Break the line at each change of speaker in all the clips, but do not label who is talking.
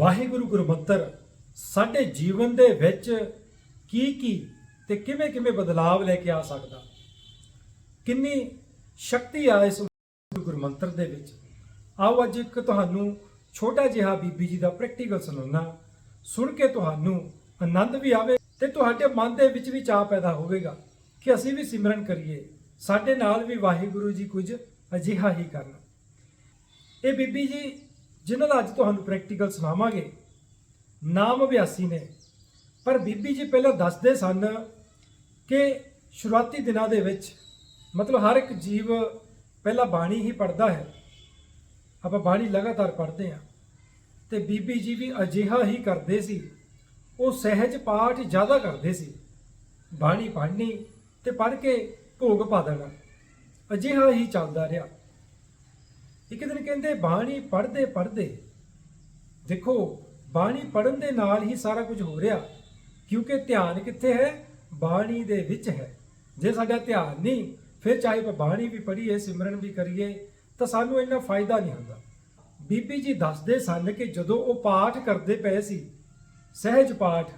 ਵਾਹਿਗੁਰੂ ਗੁਰਮੰਤਰ ਸਾਡੇ ਜੀਵਨ ਦੇ ਵਿੱਚ ਕੀ ਕੀ ਤੇ ਕਿਵੇਂ ਕਿਵੇਂ ਬਦਲਾਵ ਲੈ ਕੇ ਆ ਸਕਦਾ? ਕਿੰਨੀ ਸ਼ਕਤੀ ਆ ਇਸ ਗੁਰਮੰਤਰ ਦੇ ਵਿੱਚ? ਆਓ ਅੱਜ ਇੱਕ ਤੁਹਾਨੂੰ ਛੋਟਾ ਜਿਹਾ ਬੀਬੀ ਜੀ ਦਾ ਪ੍ਰੈਕਟੀਕਲ ਸੁਣਾਉਣਾ ਸੁਣ ਕੇ ਤੁਹਾਨੂੰ ਆਨੰਦ ਵੀ ਆਵੇ ਤੇ ਤੁਹਾਡੇ ਮਨ ਦੇ ਵਿੱਚ ਵੀ ਚਾਹ ਪੈਦਾ ਹੋਵੇਗਾ ਕਿ ਅਸੀਂ ਵੀ ਸਿਮਰਨ ਕਰੀਏ। ਸਾਡੇ ਨਾਲ ਵੀ ਵਾਹਿਗੁਰੂ ਜੀ ਕੁਝ ਅਜਿਹਾ ਹੀ ਕਰਨ। ਇਹ ਬੀਬੀ ਜੀ ਜਿਨ੍ਹਾਂ ਦਾ ਅੱਜ ਤੁਹਾਨੂੰ ਪ੍ਰੈਕਟੀਕਲ ਸੁਣਾਵਾਂਗੇ। ਨਾਮ ਅਭਿਆਸੀ ਨੇ। ਪਰ ਬੀਬੀ ਜੀ ਪਹਿਲਾਂ ਦੱਸਦੇ ਸਨ ਕਿ ਸ਼ੁਰੂਆਤੀ ਦਿਨਾਂ ਦੇ ਵਿੱਚ ਮਤਲਬ ਹਰ ਇੱਕ ਜੀਵ ਪਹਿਲਾਂ ਬਾਣੀ ਹੀ ਪੜਦਾ ਹੈ। ਆਪਾਂ ਬਾਣੀ ਲਗਾਤਾਰ ਪੜ੍ਹਦੇ ਹਾਂ। ਤੇ ਬੀਬੀ ਜੀ ਵੀ ਅਜਿਹਾ ਹੀ ਕਰਦੇ ਸੀ। ਉਹ ਸਹਿਜ ਪਾਠ ਜ਼ਿਆਦਾ ਕਰਦੇ ਸੀ। ਬਾਣੀ ਪੜ੍ਹਨੀ ਤੇ ਪੜ੍ਹ ਕੇ ਭੋਗ ਪਾ ਦੇਣਾ। ਅਜਿਹਾ ਹੀ ਚੱਲਦਾ ਰਿਹਾ। ਇੱਕ ਦਿਨ ਕਹਿੰਦੇ, ਬਾਣੀ ਪੜ੍ਹਦੇ ਪੜ੍ਹਦੇ, ਦੇਖੋ, ਬਾਣੀ ਪੜਨ ਦੇ ਨਾਲ ਹੀ ਸਾਰਾ ਕੁਝ ਹੋ ਰਿਹਾ। ਕਿਉਂਕਿ ਧਿਆਨ ਕਿੱਥੇ ਹੈ? ਬਾਣੀ ਦੇ ਵਿੱਚ ਹੈ। ਜੇ ਸਾਡਾ ਧਿਆਨ ਨਹੀਂ, ਫਿਰ ਚਾਹੇ ਆਪਾਂ ਬਾਣੀ ਵੀ ਪੜ੍ਹੀਏ, ਸਿਮਰਨ ਵੀ ਕਰੀਏ, ਤਾਂ ਸਾਨੂੰ ਇੰਨਾ ਫਾਇਦਾ ਨਹੀਂ ਹੁੰਦਾ। ਬੀਬੀ ਜੀ ਦੱਸਦੇ ਸਨ ਕਿ ਜਦੋਂ ਉਹ ਪਾਠ ਕਰਦੇ ਪਏ ਸੀ, ਸਹਿਜ ਪਾਠ,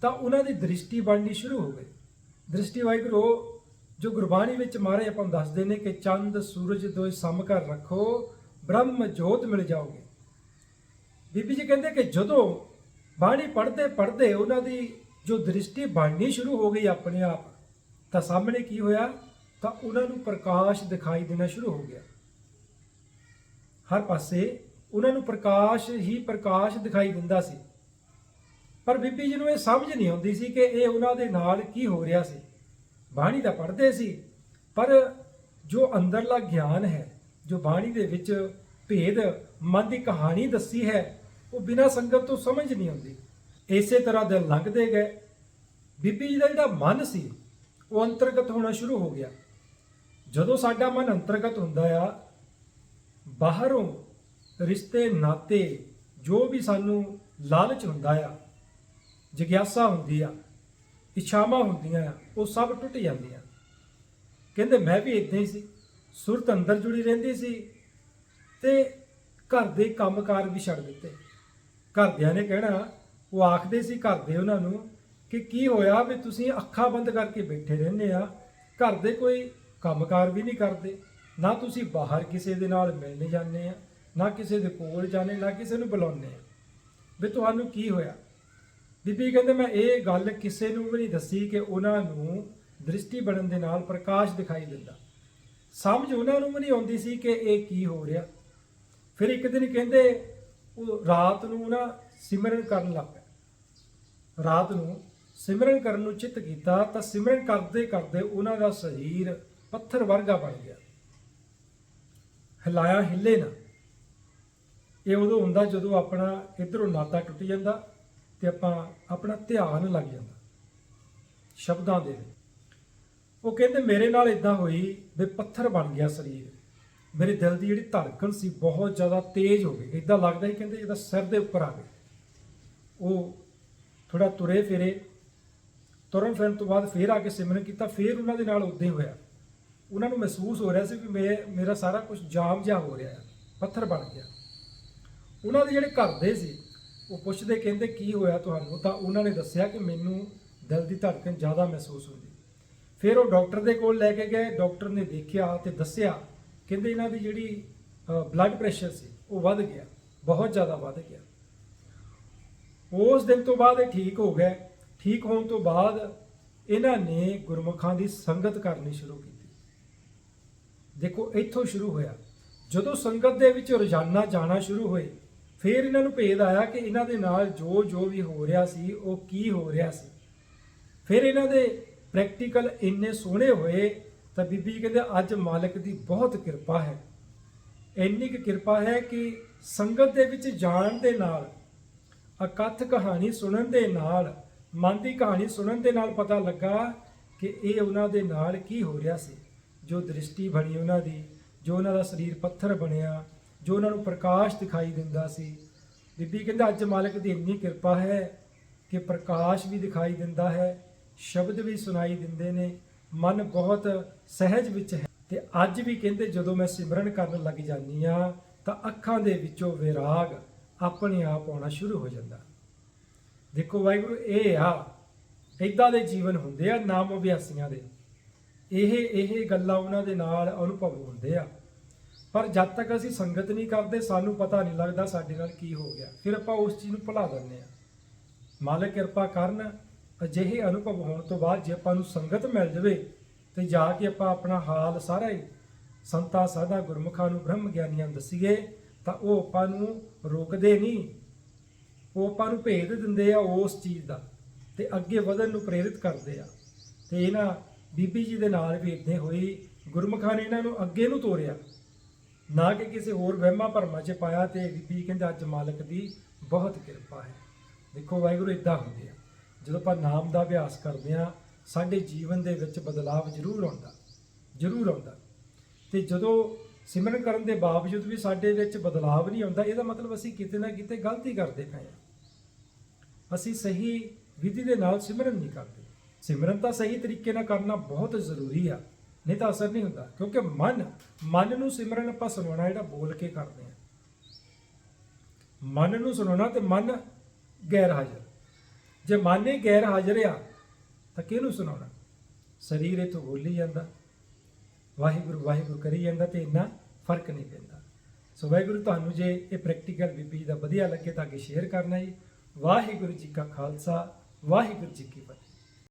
ਤਾਂ ਉਹਨਾਂ ਦੀ ਦ੍ਰਿਸ਼ਟੀ ਬਣਨੀ ਸ਼ੁਰੂ ਹੋ ਗਈ। ਦ੍ਰਿਸ਼ਟੀ ਵਾਹਿਗੁਰੂ ਜੋ ਗੁਰਬਾਣੀ ਵਿੱਚ ਮਾਰੇ ਆਪਾਂ ਨੂੰ ਦੱਸਦੇ ਨੇ ਕਿ ਚੰਦ, ਸੂਰਜ ਦੋਏ ਸਮ ਕਰ ਰੱਖੋ, ਬ੍ਰਹਮ ਜੋਤ ਮਿਲ ਜਾਓਗੇ। ਬੀਬੀ ਜੀ ਕਹਿੰਦੇ ਕਿ ਜਦੋਂ ਬਾਣੀ ਪੜ੍ਹਦੇ ਪੜ੍ਹਦੇ ਉਹਨਾਂ ਦੀ ਜੋ ਦ੍ਰਿਸ਼ਟੀ ਬਣਨੀ ਸ਼ੁਰੂ ਹੋ ਗਈ ਆਪਣੇ ਆਪ, ਤਾਂ ਸਾਹਮਣੇ ਕੀ ਹੋਇਆ? ਤਾਂ ਉਹਨਾਂ ਨੂੰ ਪ੍ਰਕਾਸ਼ ਦਿਖਾਈ ਦੇਣਾ ਸ਼ੁਰੂ ਹੋ ਗਿਆ। ਹਰ ਪਾਸੇ ਉਹਨਾਂ ਨੂੰ ਪ੍ਰਕਾਸ਼ ਹੀ ਪ੍ਰਕਾਸ਼ ਦਿਖਾਈ ਦਿੰਦਾ ਸੀ। ਪਰ ਬੀਬੀ ਜੀ ਨੂੰ ਇਹ ਸਮਝ ਨਹੀਂ ਆਉਂਦੀ ਸੀ ਕਿ ਇਹ ਉਹਨਾਂ ਦੇ ਨਾਲ ਕੀ ਹੋ ਰਿਹਾ ਸੀ। ਬਾਣੀ ਤਾਂ ਪੜ੍ਹਦੇ ਸੀ, ਪਰ ਜੋ ਅੰਦਰਲਾ ਗਿਆਨ ਹੈ, ਜੋ ਬਾਣੀ ਦੇ ਵਿੱਚ ਭੇਦ, ਮਨ ਦੀ ਕਹਾਣੀ ਦੱਸੀ ਹੈ, ਉਹ ਬਿਨਾਂ ਸੰਗਤ ਤੋਂ ਸਮਝ ਨਹੀਂ ਆਉਂਦੀ। ਇਸੇ ਤਰ੍ਹਾਂ ਦਿਨ ਲੰਘਦੇ ਗਏ। ਬੀਬੀ ਜੀ ਦਾ ਜਿਹੜਾ ਮਨ ਸੀ, ਉਹ ਅੰਤਰਗਤ ਹੋਣਾ ਸ਼ੁਰੂ ਹੋ ਗਿਆ। ਜਦੋਂ ਸਾਡਾ ਮਨ ਅੰਤਰਗਤ ਹੁੰਦਾ ਆ, ਬਾਹਰੋਂ ਰਿਸ਼ਤੇ, ਨਾਤੇ, ਜੋ ਵੀ ਸਾਨੂੰ ਲਾਲਚ ਹੁੰਦਾ ਆ, ਜਿਗਿਆਸਾ ਹੁੰਦੀ ਆ ਇੱਛਾਵਾਂ ਹੁੰਦੀਆਂ ਆ, ਉਹ ਸਭ ਟੁੱਟ ਜਾਂਦੀਆਂ। ਕਹਿੰਦੇ ਮੈਂ ਵੀ ਇਦਾਂ ਹੀ ਸੀ। ਸੁਰਤ ਅੰਦਰ ਜੁੜੀ ਰਹਿੰਦੀ ਸੀ ਤੇ ਘਰ ਦੇ ਕੰਮਕਾਰ ਵੀ ਛੱਡ ਦਿੱਤੇ। ਘਰਦਿਆਂ ਨੇ ਕਹਿਣਾ, ਉਹ ਆਖਦੇ ਸੀ ਘਰ ਦੇ ਉਹਨਾਂ ਨੂੰ ਕਿ ਕੀ ਹੋਇਆ ਵੀ ਤੁਸੀਂ ਅੱਖਾਂ ਬੰਦ ਕਰਕੇ ਬੈਠੇ ਰਹਿੰਦੇ ਆ, ਘਰ ਦੇ ਕੋਈ ਕੰਮਕਾਰ ਵੀ ਨਹੀਂ ਕਰਦੇ। ਨਾ ਤੁਸੀਂ ਬਾਹਰ ਕਿਸੇ ਦੇ ਨਾਲ ਮਿਲਣ ਜਾਂਦੇ ਆ, ਨਾ ਕਿਸੇ ਦੇ ਕੋਲ ਜਾਂਦੇ ਨਾ ਕਿਸੇ ਨੂੰ ਬੁਲਾਉਂਦੇ ਆ। ਵੀ ਤੁਹਾਨੂੰ ਕੀ ਹੋਇਆ? ਬੀਬੀ ਕਹਿੰਦੇ ਮੈਂ ਇਹ ਗੱਲ ਕਿਸੇ ਨੂੰ ਵੀ ਨਹੀਂ ਦੱਸੀ ਕਿ ਉਹਨਾਂ ਨੂੰ ਦ੍ਰਿਸ਼ਟੀ ਬਣਨ ਦੇ ਨਾਲ ਪ੍ਰਕਾਸ਼ ਦਿਖਾਈ ਦਿੰਦਾ। ਸਮਝ ਉਹਨਾਂ ਨੂੰ ਵੀ ਨਹੀਂ ਆਉਂਦੀ ਸੀ ਕਿ ਇਹ ਕੀ ਹੋ ਰਿਹਾ। ਫਿਰ ਇੱਕ ਦਿਨ ਕਹਿੰਦੇ ਉਹ ਰਾਤ ਨੂੰ ਨਾ ਸਿਮਰਨ ਕਰਨ ਲੱਗ ਪਿਆ ਰਾਤ ਨੂੰ ਸਿਮਰਨ ਕਰਨ ਨੂੰ ਚਿੱਤ ਕੀਤਾ ਤਾਂ ਸਿਮਰਨ ਕਰਦੇ ਕਰਦੇ ਉਹਨਾਂ ਦਾ ਸਰੀਰ ਪੱਥਰ ਵਰਗਾ ਬਣ ਗਿਆ। ਹਿਲਾਇਆ ਹਿੱਲੇ ਨਾ। ਇਹ ਉਦੋਂ ਹੁੰਦਾ ਜਦੋਂ ਆਪਣਾ ਇਧਰੋਂ ਨਾਤਾ ਟੁੱਟ ਜਾਂਦਾ। ਤੇ ਆਪਾਂ ਆਪਣਾ ਧਿਆਨ ਲੱਗ ਜਾਂਦਾ। ਸ਼ਬਦਾਂ ਦੇ ਉਹ ਕਹਿੰਦੇ, ਮੇਰੇ ਨਾਲ ਇਦਾਂ ਹੋਈ ਵੀ ਪੱਥਰ ਬਣ ਗਿਆ ਸਰੀਰ। ਮੇਰੇ ਦਿਲ ਦੀ ਜਿਹੜੀ ਧੜਕਣ ਸੀ ਬਹੁਤ ਜ਼ਿਆਦਾ ਤੇਜ਼ ਹੋ ਗਈ। ਇਦਾਂ ਲੱਗਦਾ ਹੀ ਕਹਿੰਦੇ ਇਹਦਾ ਸਿਰ ਦੇ ਉੱਪਰ ਆ ਗਿਆ। ਉਹ ਥੋੜਾ ਤੁਰੇ ਫਿਰੇ। ਤੁਰਨ ਫਿਰਨ ਤੋਂ ਬਾਅਦ ਫੇਰ ਆ ਕੇ ਸਿਮਰਨ ਕੀਤਾ। ਫੇਰ ਉਹਨਾਂ ਦੇ ਨਾਲ ਉਦਾਂ ਹੀ ਹੋਇਆ। ਉਹਨਾਂ ਨੂੰ ਮਹਿਸੂਸ ਹੋ ਰਿਹਾ ਸੀ ਵੀ ਮੇ, ਮੇਰਾ ਸਾਰਾ ਕੁਝ ਜਾਮ ਜਿਹਾ ਹੋ ਰਿਹਾ ਹੈ। ਪੱਥਰ ਬਣ ਗਿਆ। ਉਹਨਾਂ ਦੇ ਜਿਹੜੇ ਘਰ ਦੇ ਸੀ ਉਹ ਪੁੱਛਦੇ ਕਹਿੰਦੇ, ਕੀ ਹੋਇਆ ਤੁਹਾਨੂੰ? ਤਾਂ ਉਹਨਾਂ ਨੇ ਦੱਸਿਆ ਕਿ ਮੈਨੂੰ ਦਿਲ ਦੀ ਧੜਕਣ ਜ਼ਿਆਦਾ ਮਹਿਸੂਸ ਹੁੰਦੀ। ਫਿਰ ਉਹ ਡਾਕਟਰ ਦੇ ਕੋਲ ਲੈ ਕੇ ਗਏ। ਡਾਕਟਰ ਨੇ ਦੇਖਿਆ ਤੇ ਦੱਸਿਆ, ਕਹਿੰਦੇ ਇਹਨਾਂ ਦੀ ਜਿਹੜੀ ਬਲੱਡ ਪ੍ਰੈਸ਼ਰ ਸੀ, ਉਹ ਵੱਧ ਗਿਆ, ਬਹੁਤ ਜ਼ਿਆਦਾ ਵੱਧ ਗਿਆ। ਉਸ ਦਿਨ ਤੋਂ ਬਾਅਦ ਇਹ ਠੀਕ ਹੋ ਗਏ ਠੀਕ ਹੋਣ ਤੋਂ ਬਾਅਦ ਇਹਨਾਂ ਨੇ ਗੁਰਮੁਖਾਂ ਦੀ ਸੰਗਤ ਕਰਨੀ ਸ਼ੁਰੂ ਕੀਤੀ। ਦੇਖੋ, ਇੱਥੋਂ ਸ਼ੁਰੂ ਹੋਇਆ। ਜਦੋਂ ਸੰਗਤ ਦੇ ਵਿੱਚ ਰੋਜ਼ਾਨਾ ਜਾਣਾ ਸ਼ੁਰੂ ਹੋਏ ਫਿਰ ਇਹਨਾਂ ਨੂੰ ਭੇਦ ਆਇਆ ਕਿ ਇਹਨਾਂ ਦੇ ਨਾਲ ਜੋ ਜੋ ਵੀ ਹੋ ਰਿਹਾ ਸੀ, ਉਹ ਕੀ ਹੋ ਰਿਹਾ ਸੀ। ਫਿਰ ਇਹਨਾਂ ਦੇ ਪ੍ਰੈਕਟੀਕਲ ਇੰਨੇ ਸੋਹਣੇ ਹੋਏ ਤਾਂ ਬੀਬੀ ਜੀ ਕਹਿੰਦੇ, ਅੱਜ ਮਾਲਕ ਦੀ ਬਹੁਤ ਕਿਰਪਾ ਹੈ। ਇੰਨੀ ਕੁ ਕਿਰਪਾ ਹੈ ਕਿ ਸੰਗਤ ਦੇ ਵਿੱਚ ਜਾਣ ਦੇ ਨਾਲ ਅਕਥ ਕਹਾਣੀ ਸੁਣਨ ਦੇ ਨਾਲ, ਮਨ ਦੀ ਕਹਾਣੀ ਸੁਣਨ ਦੇ ਨਾਲ ਪਤਾ ਲੱਗਾ ਕਿ ਇਹ ਉਹਨਾਂ ਦੇ ਨਾਲ ਕੀ ਹੋ ਰਿਹਾ ਸੀ। ਜੋ ਦ੍ਰਿਸ਼ਟੀ ਬਣੀ ਉਹਨਾਂ ਦੀ, ਜੋ ਉਹਨਾਂ ਦਾ ਸਰੀਰ ਪੱਥਰ ਬਣਿਆ ਜੋ ਉਹਨਾਂ ਨੂੰ ਪ੍ਰਕਾਸ਼ ਦਿਖਾਈ ਦਿੰਦਾ ਸੀ। ਬੀਬੀ ਕਹਿੰਦਾ, ਅੱਜ ਮਾਲਕ ਦੀ ਇੰਨੀ ਕਿਰਪਾ ਹੈ ਕਿ ਪ੍ਰਕਾਸ਼ ਵੀ ਦਿਖਾਈ ਦਿੰਦਾ ਹੈ, ਸ਼ਬਦ ਵੀ ਸੁਣਾਈ ਦਿੰਦੇ ਨੇ, ਮਨ ਬਹੁਤ ਸਹਿਜ ਵਿੱਚ ਹੈ। ਤੇ ਅੱਜ ਵੀ ਕਹਿੰਦੇ, ਜਦੋਂ ਮੈਂ ਸਿਮਰਨ ਕਰਨ ਲੱਗ ਜਾਂਦੀ ਆ ਤਾਂ ਅੱਖਾਂ ਦੇ ਵਿੱਚੋਂ ਵਿਰਾਗ ਆਪਣੇ ਆਪ ਆਉਣਾ ਸ਼ੁਰੂ ਹੋ ਜਾਂਦਾ। ਦੇਖੋ ਵਾਹਿਗੁਰੂ, ਇਹ ਆ ਇਦਾਂ ਦੇ ਜੀਵਨ ਹੁੰਦੇ ਆ, ਨਾਮ ਅਭਿਆਸੀਆਂ ਦੇ। ਇਹ ਇਹ ਗੱਲਾਂ ਉਹਨਾਂ ਦੇ ਨਾਲ ਅਨੁਭਵ ਹੁੰਦੇ ਆ। ਪਰ ਜਦ ਤੱਕ ਅਸੀਂ ਸੰਗਤ ਨਹੀਂ ਕਰਦੇ, ਸਾਨੂੰ ਪਤਾ ਨਹੀਂ ਲੱਗਦਾ ਸਾਡੇ ਨਾਲ ਕੀ ਹੋ ਗਿਆ। ਫਿਰ ਆਪਾਂ ਉਸ ਚੀਜ਼ ਨੂੰ ਭੁਲਾ ਦਿੰਦੇ ਆ ਮਾਲਕ ਕਿਰਪਾ ਕਰਨ, ਅਜਿਹੇ ਅਨੁਭਵ ਹੋਣ ਤੋਂ ਬਾਅਦ ਜੇ ਆਪਾਂ ਨੂੰ ਸੰਗਤ ਮਿਲ ਜਾਵੇ ਤੇ ਜਾ ਕੇ ਆਪਾਂ ਆਪਣਾ ਹਾਲ ਸਾਰਾ ਹੀ ਸੰਤਾਂ, ਸਾਧਾ, ਗੁਰਮੁਖਾਂ ਨੂੰ, ਬ੍ਰਹਮ ਗਿਆਨੀਆਂ ਨੂੰ ਦੱਸੀਏ, ਤਾਂ ਉਹ ਆਪਾਂ ਨੂੰ ਰੋਕਦੇ ਨਹੀਂ। ਉਹ ਆਪਾਂ ਨੂੰ ਭੇਦ ਦਿੰਦੇ ਆ ਉਸ ਚੀਜ਼ ਦਾ ਤੇ ਅੱਗੇ ਵਧਣ ਨੂੰ ਪ੍ਰੇਰਿਤ ਕਰਦੇ ਆ। ਤੇ ਇਹਨਾਂ ਬੀਬੀ ਜੀ ਦੇ ਨਾਲ ਵੀ ਇਦਾਂ ਹੋਈ। ਗੁਰਮੁਖਾਂ ਨੇ ਇਹਨਾਂ ਨੂੰ ਅੱਗੇ ਨੂੰ ਤੋਰਿਆ। ਨਾ ਕਿ ਕਿਸੇ ਹੋਰ ਵਹਿਮਾਂ ਭਰਮਾਂ 'ਚ ਪਾਇਆ ਤੇ ਬੀਬੀ ਕਹਿੰਦਾ ਅੱਜ ਮਾਲਕ ਦੀ ਬਹੁਤ ਕਿਰਪਾ ਹੈ। ਦੇਖੋ ਵਾਹਿਗੁਰੂ ਇਦਾਂ ਹੁੰਦੇ ਆ। ਜਦੋਂ ਆਪਾਂ ਨਾਮ ਦਾ ਅਭਿਆਸ ਕਰਦੇ ਆ ਸਾਡੇ ਜੀਵਨ ਦੇ ਵਿੱਚ ਬਦਲਾਅ ਜ਼ਰੂਰ ਆਉਂਦਾ ਜ਼ਰੂਰ ਆਉਂਦਾ। ਤੇ ਜਦੋਂ ਸਿਮਰਨ ਕਰਨ ਦੇ ਬਾਵਜੂਦ ਵੀ ਸਾਡੇ ਵਿੱਚ ਬਦਲਾਅ ਨਹੀਂ ਆਉਂਦਾ, ਇਹਦਾ ਮਤਲਬ ਅਸੀਂ ਕਿਤੇ ਨਾ ਕਿਤੇ ਗਲਤੀ ਕਰਦੇ ਪਏ ਹਾਂ। ਅਸੀਂ ਸਹੀ ਵਿਧੀ ਦੇ ਨਾਲ ਸਿਮਰਨ ਨਹੀਂ ਕਰਦੇ। ਸਿਮਰਨ ਤਾਂ ਸਹੀ ਤਰੀਕੇ ਨਾਲ ਕਰਨਾ ਬਹੁਤ ਜ਼ਰੂਰੀ ਆ। ਨਹੀਂ ਤਾਂ ਅਸਰ ਨਹੀਂ ਹੁੰਦਾ, ਕਿਉਂਕਿ ਮਨ ਮਨ ਨੂੰ ਸਿਮਰਨ ਆਪਾਂ ਸੁਣਾਉਣਾ ਜਿਹੜਾ ਬੋਲ ਕੇ ਕਰਦੇ ਆ ਮਨ ਨੂੰ ਸੁਣਾਉਣਾ ਤੇ ਮਨ ਗੈਰ ਹਾਜ਼ਰ। ਜੇ ਮਨ ਹੀ ਗੈਰ ਹਾਜ਼ਰ ਆ, ਤਾਂ ਕਿਹਨੂੰ ਸੁਣਾਉਣਾ? ਸਰੀਰ ਇਥੋਂ ਬੋਲੀ ਜਾਂਦਾ। ਵਾਹਿਗੁਰੂ ਵਾਹਿਗੁਰੂ ਕਰੀ ਜਾਂਦਾ ਤੇ ਇੰਨਾ ਫ਼ਰਕ ਨਹੀਂ ਪੈਂਦਾ। ਸੋ ਵਾਹਿਗੁਰੂ, ਤੁਹਾਨੂੰ ਜੇ ਇਹ ਪ੍ਰੈਕਟੀਕਲ ਬੀਬੀ ਦਾ ਵਧੀਆ ਲੱਗੇ ਤਾਂ ਕਿ ਸ਼ੇਅਰ ਕਰਨਾ ਜੀ। ਵਾਹਿਗੁਰੂ ਜੀ ਕਾ ਖਾਲਸਾ, ਵਾਹਿਗੁਰੂ ਜੀ ਕੀ ਫਤਿਹ।